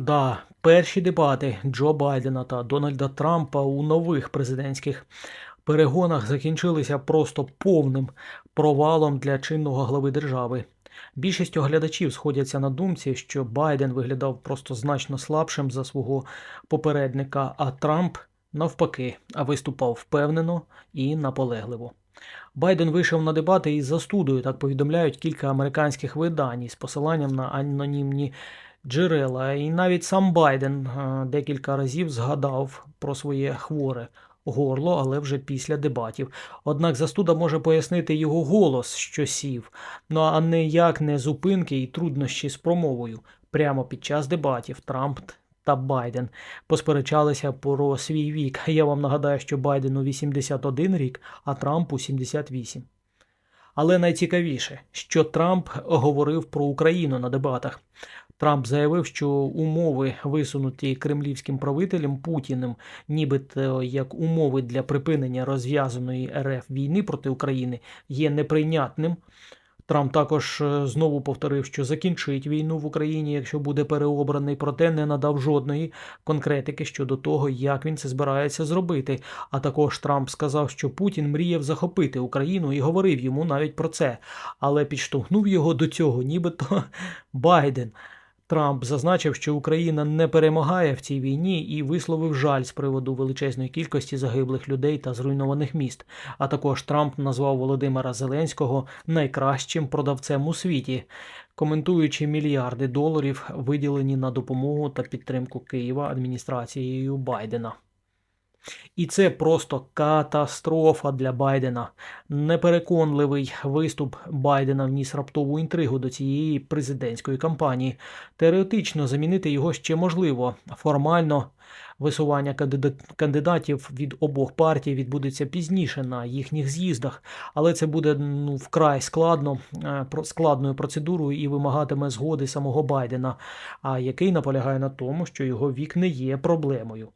Да, перші дебати Джо Байдена та Дональда Трампа у нових президентських перегонах закінчилися просто повним провалом для чинного глави держави. Більшість оглядачів сходяться на думці, що Байден виглядав просто значно слабшим за свого попередника, а Трамп навпаки виступав впевнено і наполегливо. Байден вийшов на дебати із застудою, так повідомляють кілька американських видань із посиланням на анонімні джерела. І навіть сам Байден е, декілька разів згадав про своє хворе горло, але вже після дебатів. Однак застуда може пояснити його голос, що сів, ну а ніяк не зупинки і труднощі з промовою. Прямо під час дебатів Трамп та Байден посперечалися про свій вік. Я вам нагадаю, що Байдену 81 рік, а Трампу 78. Але найцікавіше, що Трамп говорив про Україну на дебатах. Трамп заявив, що умови, висунуті кремлівським правителем Путіним, нібито як умови для припинення розв'язаної РФ війни проти України, є неприйнятним. Трамп також е, знову повторив, що закінчить війну в Україні, якщо буде переобраний, проте не надав жодної конкретики щодо того, як він це збирається зробити. А також Трамп сказав, що Путін мріяв захопити Україну і говорив йому навіть про це, але підштовхнув його до цього, нібито Байден. Трамп зазначив, що Україна не перемагає в цій війні і висловив жаль з приводу величезної кількості загиблих людей та зруйнованих міст. А також Трамп назвав Володимира Зеленського найкращим продавцем у світі, коментуючи мільярди доларів, виділені на допомогу та підтримку Києва адміністрацією Байдена. І це просто катастрофа для Байдена. Непереконливий виступ Байдена вніс раптову інтригу до цієї президентської кампанії. Теоретично замінити його ще можливо. Формально висування кандидатів від обох партій відбудеться пізніше на їхніх з'їздах, але це буде ну, вкрай складно, е, складною процедурою і вимагатиме згоди самого Байдена, а який наполягає на тому, що його вік не є проблемою.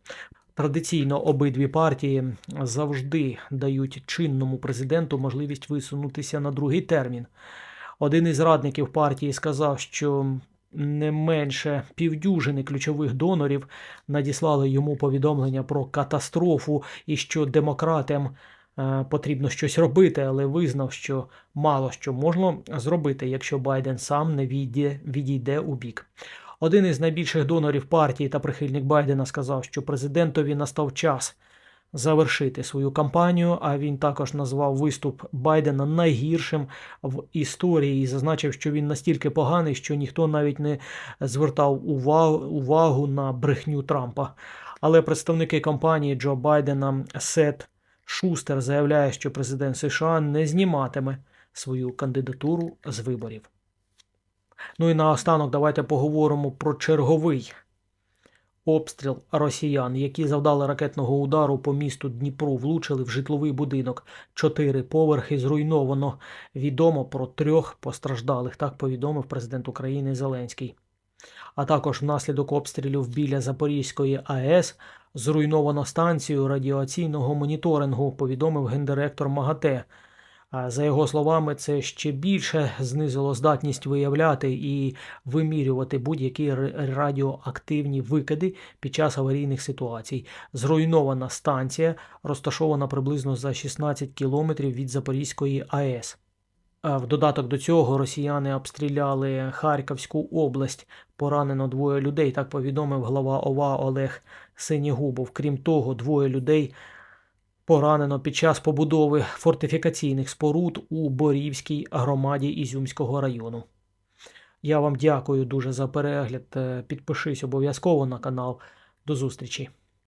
Традиційно обидві партії завжди дають чинному президенту можливість висунутися на другий термін. Один із радників партії сказав, що не менше півдюжини ключових донорів надіслали йому повідомлення про катастрофу і що демократам е, потрібно щось робити, але визнав, що мало що можна зробити, якщо Байден сам не відійде, відійде у бік. Один із найбільших донорів партії та прихильник Байдена сказав, що президентові настав час завершити свою кампанію. А він також назвав виступ Байдена найгіршим в історії і зазначив, що він настільки поганий, що ніхто навіть не звертав увагу, на брехню Трампа. Але представники кампанії Джо Байдена Сет Шустер заявляє, що президент США не зніматиме свою кандидатуру з виборів. Ну і наостанок давайте поговоримо про черговий обстріл росіян, які завдали ракетного удару по місту Дніпру, влучили в житловий будинок. Чотири поверхи зруйновано. Відомо про трьох постраждалих. Так повідомив президент України Зеленський. А також внаслідок обстрілів біля Запорізької АЕС зруйновано станцію радіаційного моніторингу, повідомив гендиректор МАГАТЕ. За його словами, це ще більше знизило здатність виявляти і вимірювати будь-які радіоактивні викиди під час аварійних ситуацій. Зруйнована станція розташована приблизно за 16 кілометрів від Запорізької АЕС. В додаток до цього росіяни обстріляли Харківську область. Поранено двоє людей. Так повідомив глава ОВА Олег Синігубов. Крім того, двоє людей поранено під час побудови фортифікаційних споруд у Борівській громаді Ізюмського району. Я вам дякую дуже за перегляд. Е, Підпишись обов'язково на канал. До зустрічі!